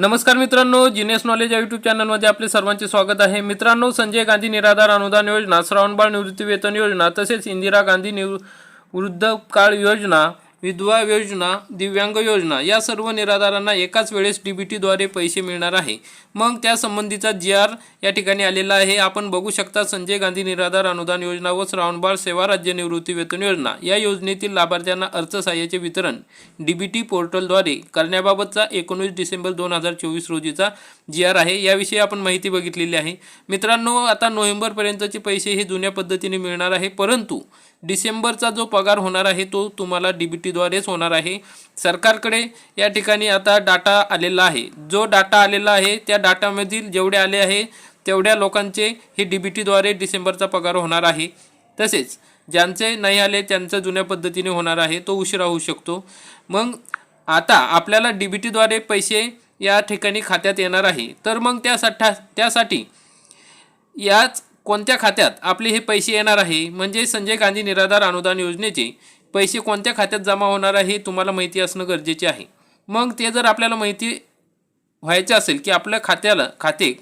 नमस्कार मित्रांनो जिनेस नॉलेज या युट्यूब चॅनलमध्ये आपले सर्वांचे स्वागत आहे. मित्रांनो संजय गांधी निराधार अनुदान योजना श्रावणबाळ निवृत्ती वेतन योजना तसेच इंदिरा गांधी निवृ वृद्धकाळ योजना विधवा योजना दिव्यांग योजना या सर्व निराधारांना एकाच वेळेस डी बी टीद्वारे पैसे मिळणार आहे. मग त्या संबंधीचा जी आर या ठिकाणी आलेला आहे. आपण बघू शकता संजय गांधी निराधार अनुदान योजना व श्रावणबाळ सेवा राज्य निवृत्ती वेतन योजना या योजनेतील लाभार्थ्यांना अर्थसहाय्याचे वितरण डी बी टी पोर्टलद्वारे करण्याबाबतचा एकोणीस डिसेंबर दोन हजार चोवीस रोजीचा जी आर आहे. याविषयी आपण माहिती बघितलेली आहे. मित्रांनो आता नोव्हेंबरपर्यंतचे पैसे हे जुन्या पद्धतीने मिळणार आहे. परंतु डिसेंबरचा जो पगार होणार आहे तो तुम्हाला डी बी टीद्वारेच होणार आहे. सरकारकडे या ठिकाणी आता डाटा आलेला आहे. जो डाटा आलेला आहे त्या डाटामधील जेवढे आले आहे तेवढ्या लोकांचे हे डी बी टीद्वारे डिसेंबरचा पगार होणार आहे. तसेच ज्यांचे नाही आले त्यांचं जुन्या पद्धतीने होणार आहे तो उशिरा होऊ शकतो. मग आता आपल्याला डी बी टीद्वारे पैसे या ठिकाणी खात्यात येणार आहे. तर मग त्यासाठी त्यासाठी याच कोणत्या खात्यात आपले हे पैसे येणार आहे? म्हणजे संजय गांधी निराधार अनुदान योजनेचे पैसे कोणत्या खात्यात जमा होणार आहे हे तुम्हाला माहिती असणं गरजेचे आहे. मग ते जर आपल्याला माहिती व्हायचे असेल की आपल्या खात्याला खाते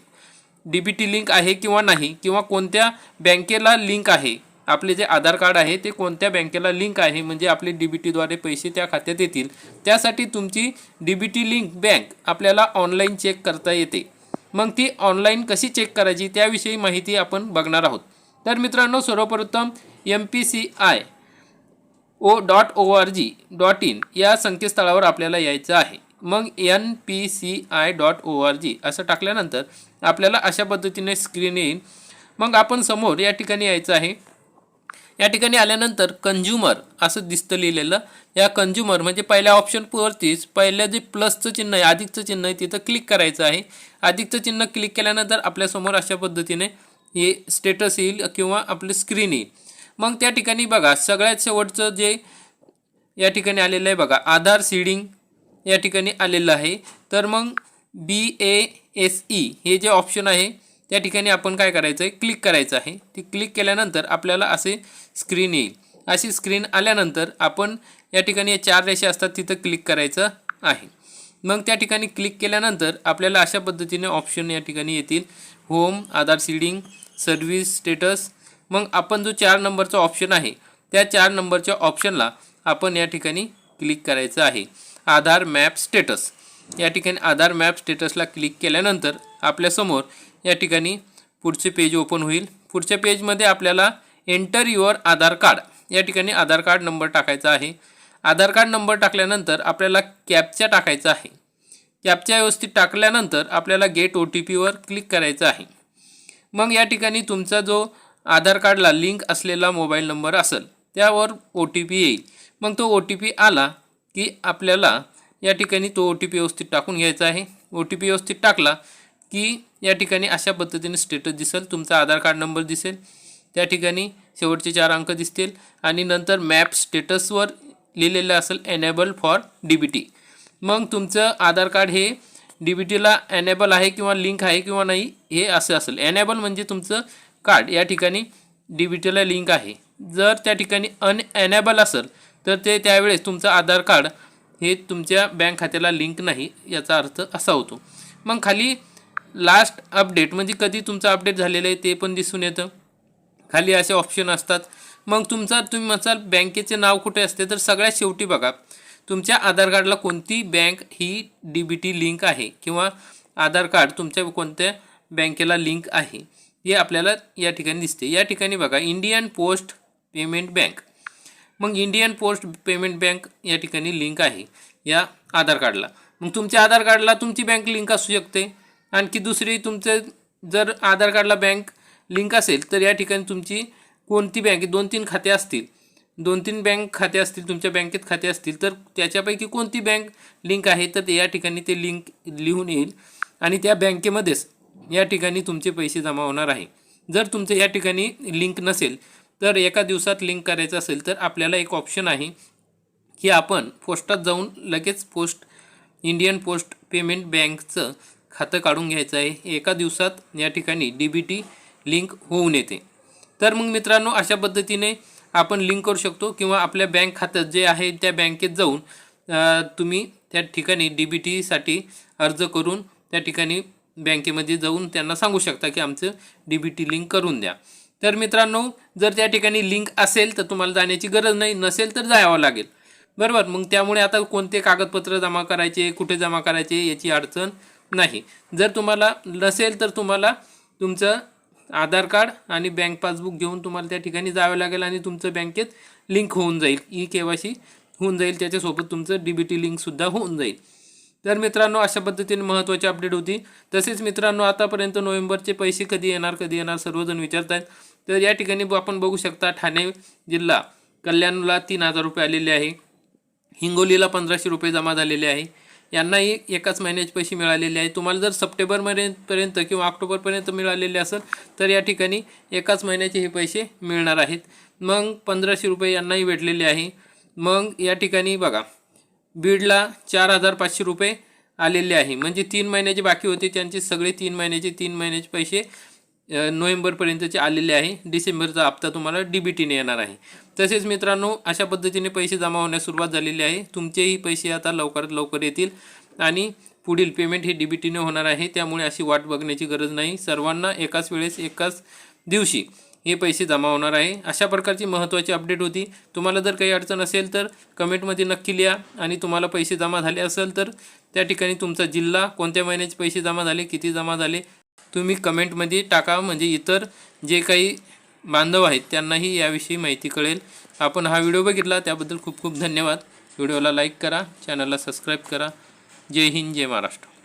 डी बी टी लिंक आहे किंवा नाही किंवा कोणत्या बँकेला लिंक आहे आपले जे आधार कार्ड आहे ते कोणत्या बँकेला लिंक आहे म्हणजे आपले डी बी टीद्वारे पैसे त्या खात्यात येतील त्यासाठी तुमची D B T link bank आपल्याला ऑनलाईन चेक करता येते. मग ती ऑनलाईन कशी चेक करायची त्याविषयी माहिती आपण बघणार आहोत. तर मित्रांनो सर्वप्रथम M P C I O dot O R G dot in या संकेतस्थळावर आपल्याला यायचं आहे. मग N P C I dot O R G असं टाकल्यानंतर आपल्याला अशा पद्धतीने स्क्रीन येईल. मग आपण समोर या ठिकाणी यायचं आहे. या ठिकाणी आल्यानंतर कंझ्युमर असं दिसतं लिहिलेलं. या कंझ्युमर म्हणजे पहिल्या ऑप्शनवरतीच पहिल्या जे प्लसचं चिन्ह आहे अधिकचं चिन्ह आहे तिथं क्लिक करायचं आहे. अधिकचं चिन्ह क्लिक केल्यानंतर आपल्यासमोर अशा पद्धतीने हे स्टेटस येईल किंवा आपलं स्क्रीन येईल. मग त्या ठिकाणी बघा सगळ्यात शेवटचं जे या ठिकाणी आलेलं आहे बघा आधार सीडिंग या ठिकाणी आलेलं आहे. तर मग बी ए एस ई हे जे ऑप्शन आहे त्या ठिकाणी आपण काय करायचं आहे? क्लिक करायचं आहे. ती क्लिक केल्यानंतर आपल्याला असे स्क्रीन येईल. अशी स्क्रीन आल्यानंतर आपण या ठिकाणी या चार रेषा असतात तिथं क्लिक करायचं आहे. मग त्या ठिकाणी क्लिक केल्यानंतर आपल्याला अशा पद्धतीने ऑप्शन या ठिकाणी येतील. Home Aadhaar seeding service status. मग आपण जो चार नंबरचा ऑप्शन आहे त्या चार नंबरच्या ऑप्शनला आपण या ठिकाणी क्लिक करायचं आहे. Aadhaar map status. या ठिकाणी आधार मॅप स्टेटसला क्लिक केल्यानंतर आपल्यासमोर या ठिकाणी पुढचे पेज ओपन होईल. पुढच्या पेजमध्ये आपल्याला एंटर युअर आधार कार्ड या ठिकाणी आधार कार्ड नंबर टाकायचा आहे. आधार कार्ड नंबर टाकल्यानंतर आपल्याला कॅपचा टाकायचा आहे. कॅपच्या व्यवस्थित टाकल्यानंतर आपल्याला गेट ओ टी पीवर क्लिक करायचं आहे. मग या ठिकाणी तुमचा जो आधार कार्डला लिंक असलेला मोबाईल नंबर असेल त्यावर ओ टी पी येईल. मग तो ओ टी पी आला की आपल्याला या ठिकाणी तो ओ टी पी व्यवस्थित टाकून घ्यायचा आहे. ओ टी पी व्यवस्थित टाकला की या ठिकाणी अशा पद्धतीने स्टेटस दिसेल. तुमचा आधार कार्ड नंबर दिसेल. त्या ठिकाणी शेवटचे चार अंक दिसतील. आणि नंतर मॅप स्टेटसवर लिहिलेलं असेल enable for D B T मग तुमचं आधार कार्ड हे डी बी टीला एनेबल आहे किंवा लिंक आहे किंवा नाही हे असं असेल. एनेबल म्हणजे तुमचं कार्ड या ठिकाणी डी बी टीला लिंक आहे. जर त्या ठिकाणी अनएनेबल असेल तर ते त्यावेळेस तुमचं आधार कार्ड हे तुमच्या बँक खात्याला लिंक नाही याचा अर्थ असा होतो. मग खाली लास्ट अपडेट म्हणजे कधी तुमचं अपडेट झालेलं आहे ते पण दिसून येतं. खाली असे ऑप्शन असतात. मग तुमचा तुम्ही म्हणाल बँकेचे नाव कुठे असते तर सगळ्यात शेवटी बघा तुमच्या आधार कार्डला कोणती बँक ही डी बी टी लिंक आहे किंवा आधार कार्ड तुमच्या कोणत्या बँकेला लिंक आहे हे आपल्याला या ठिकाणी दिसते. या ठिकाणी बघा इंडियन पोस्ट पेमेंट बँक मग इंडियन पोस्ट पेमेंट बँक या ठिकाणी लिंक आहे या आधार कार्डला. मग तुमच्या आधार कार्डला तुमची बँक लिंक असू शकते. आणखी दुसरी तुमचं जर आधार कार्डला बँक लिंक असेल तर या ठिकाणी तुमची कोणती बँक दोन तीन खाते असतील. दोन तीन बँक खाते असतील तुमच्या बँकेत खाते असतील तर त्याच्यापैकी कोणती बँक लिंक आहे तर या ठिकाणी ते लिंक लिहून येईल. आणि त्या बँकेमध्येच या ठिकाणी तुमचे पैसे जमा होणार आहे. जर तुमचं या ठिकाणी लिंक नसेल तर एका दिवसात लिंक करायचं असेल तर आपल्याला एक ऑप्शन आहे की आपण पोस्टात जाऊन लगेच पोस्ट इंडियन पोस्ट पेमेंट बँकचं खातं काढून घ्यायचं आहे. एका दिवसात या ठिकाणी डी बी टी लिंक होऊन येते. तर मग मित्रांनो अशा पद्धतीने आपण लिंक करू शकतो किंवा आपल्या बँक खात्यात जे आहे त्या बँकेत जाऊन तुम्ही त्या ठिकाणी डी बी टीसाठी अर्ज करून त्या ठिकाणी बँकेमध्ये जाऊन त्यांना सांगू शकता की आमचं डी बी टी लिंक करून द्या. तर मित्रांनो जर त्या ठिकाणी लिंक असेल तर तुम्हाला जाण्याची गरज नाही नसेल तर जावं लागेल. बरोबर? मग त्यामुळे आता कोणते कागदपत्र जमा करायचे कुठे जमा करायचे याची अडचण नाही. जर तुम्हाला नसेल तर तुम्हाला तुमचं आधार कार्ड आणि बँक पासबुक घेऊन तुम्हाला त्या ठिकाणी जावं लागेल आणि तुमचं बँकेत लिंक होऊन जाईल. ई केवायसी सी होऊन जाईल त्याच्यासोबत तुमचं डी बी टी लिंकसुद्धा होऊन जाईल. तर मित्रांनो अशा पद्धतीने महत्त्वाची अपडेट होती. तसेच मित्रांनो आतापर्यंत नोव्हेंबरचे पैसे कधी येणार कधी येणार सर्वजण विचारत आहेत तर या ठिकाणी ब- आपण बघू शकता ठाणे जिल्हा कल्याणला तीन हजार रुपये आलेले आहे. हिंगोलीला पंधराशे रुपये जमा झालेले आहे. यांनाही एकाच महिन्याचे पैसे मिळालेले आहे. तुम्हाला जर सप्टेंबरपर्यंत किंवा ऑक्टोबरपर्यंत मिळालेले असेल तर या ठिकाणी एकाच महिन्याचे हे पैसे मिळणार आहेत. मग पंधराशे रुपये यांनाही भेटलेले आहे. मग या ठिकाणी बघा बीडला चार हजार पाचशे रुपये आलेले आहे. म्हणजे तीन महिन्याचे बाकी होते. त्यांचे सगळे तीन महिन्याचे तीन महिन्याचे पैसे नोव्हेंबरपर्यंतचे आलेले आहे. डिसेंबरचा हप्ता तुम्हाला डी बी टीने येणार आहे. तसेच मित्रांनो अशा पद्धतीने पैसे जमा होण्यास सुरुवात झालेली आहे. तुमचेही पैसे आता लवकरात लवकर येतील आणि पुढील पेमेंट हे डी बी टीने होणार आहे. त्यामुळे अशी वाट बघण्याची गरज नाही. सर्वांना एकाच वेळेस एकाच दिवशी. हे पैसे जमा होणार आहे. अशा प्रकारची महत्त्वाची अपडेट होती. तुम्हाला जर काही अडचण असेल तर कमेंटमध्ये नक्की लिहा आणि तुम्हाला पैसे जमा झाले असेल तर त्या ठिकाणी तुमचा जिल्हा कोणत्या महिन्याचे पैसे जमा झाले किती जमा झाले तुम्ही कमेंटमध्ये टाका. म्हणजे इतर जे काही बांधव आहेत त्यांनाही याविषयी माहिती कळेल. आपण हा व्हिडिओ बघितला त्याबद्दल खूप खूप धन्यवाद. व्हिडिओला लाईक करा चॅनलला सबस्क्राईब करा. जय हिंद जय महाराष्ट्र.